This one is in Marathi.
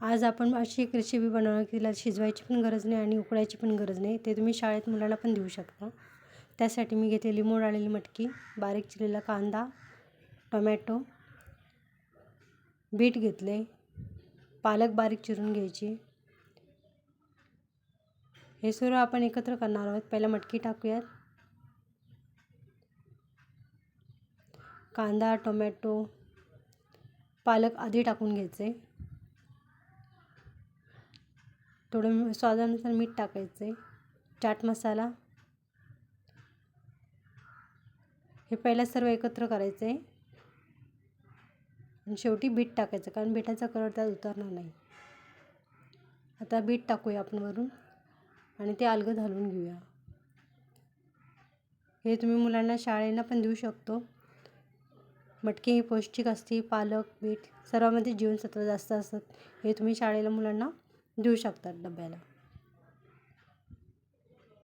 आज आपण अशी एक रेसिपी बनवणार की तिला शिजवायची पण गरज नाही आणि उकळायची पण गरज नाही. ते तुम्ही शाळेत मुलांना पण देऊ शकता. त्यासाठी मी घेतलेली मोड आलेली मटकी बारीक चिरलेला कांदा टोमॅटो बीट घेतले पालक बारीक चिरून घ्यायची. हे सर्व आपण एकत्र करणार आहोत. पहिला मटकी टाकूयात. कांदा टोमॅटो पालक आधी टाकून घ्यायचे. थोडं स्वादानुसार मीठ टाकायचं आहे. चाट मसाला. हे पहिला सर्व एकत्र करायचं आहे. आणि शेवटी बीट टाकायचं कारण बीटाचा कलर त्यात उतरणार नाही. आता बीट टाकूया आपण वरून आणि ते अलगद घालून घेऊया. हे तुम्ही मुलांना शाळेला पण देऊ शकतो. मटकी ही पौष्टिक असते पालक बीट सर्वामध्ये जीवनसत्व जास्त असतात. हे तुम्ही शाळेला मुलांना देऊ शकतात डब्याला.